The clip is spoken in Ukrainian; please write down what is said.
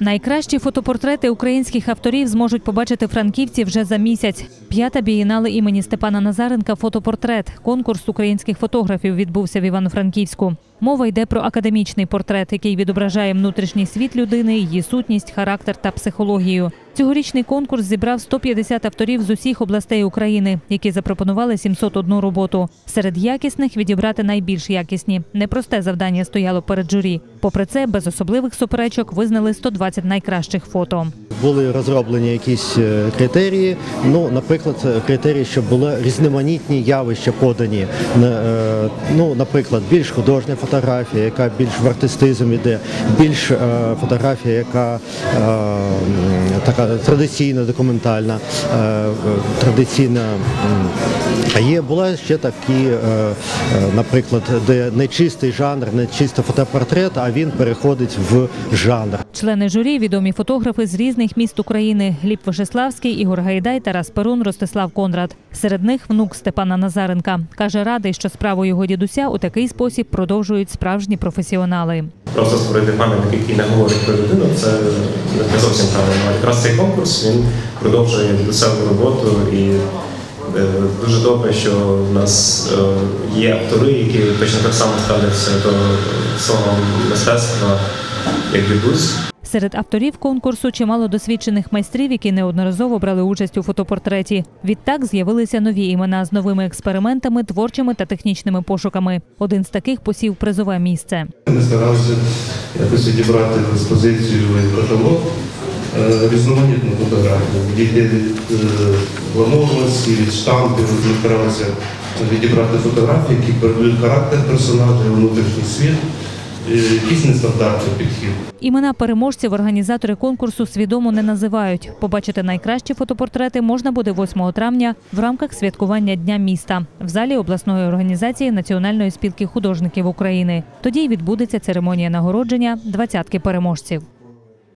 Найкращі фотопортрети українських авторів зможуть побачити франківці вже за місяць. П'ята бієнали імені Степана Назаренка Фотопортрет. Конкурс українських фотографів відбувся в Івано-Франківську. Мова йде про академічний портрет, який відображає внутрішній світ людини, її сутність, характер та психологію. Цьогорічний конкурс зібрав 150 авторів з усіх областей України, які запропонували 701 роботу. Серед якісних відібрати найбільш якісні. Непросте завдання стояло перед журі. Попри це, без особливих суперечок визнали 120 найкращих фото. Були розроблені якісь е, критерії. Ну, наприклад, е, критерії, щоб були різноманітні явища подані. Е, Ну, наприклад, більш художня фотографія, яка більш в артистизм іде, більш фотографія, яка така традиційна, документальна, е, традиційна. А є була ще такі, е, е, наприклад, де не чистий жанр, не чисто фотопортрет, а він переходить в жанр. Члени журі відомі фотографи з різних міст України: Гліб Вишеславський, Ігор Гайдай, Тарас Перун, Ростислав Конрад. Серед них внук Степана Назаренка. Каже, радий, що справу його дідуся у такий спосіб продовжують справжні професіонали. Просто створити пам'ятник, який не говорить про людину, це не зовсім правильно. Якраз цей конкурс він продовжує досягну роботу і е, дуже добре, що в нас е, є автори, які точно так само ставляться до свого мистецтва, як дідусь. Серед авторів конкурсу чимало досвідчених майстрів, які неодноразово брали участь у фотопортреті. Відтак з'явилися нові імена з новими експериментами, творчими та технічними пошуками. Один з таких посів призове місце. Ми старалися якось відібрати експозицію каталог е, різноманітну фотографію. Від е, від штампів, старалися відібрати фотографії, які передають характер персонажа, внутрішній світ, е, якийсь нестандартний підхід. Імена переможців організатори конкурсу свідомо не називають. Побачити найкращі фотопортрети можна буде 8 травня в рамках святкування Дня міста в залі обласної організації Національної спілки художників України. Тоді й відбудеться церемонія нагородження двадцятки переможців.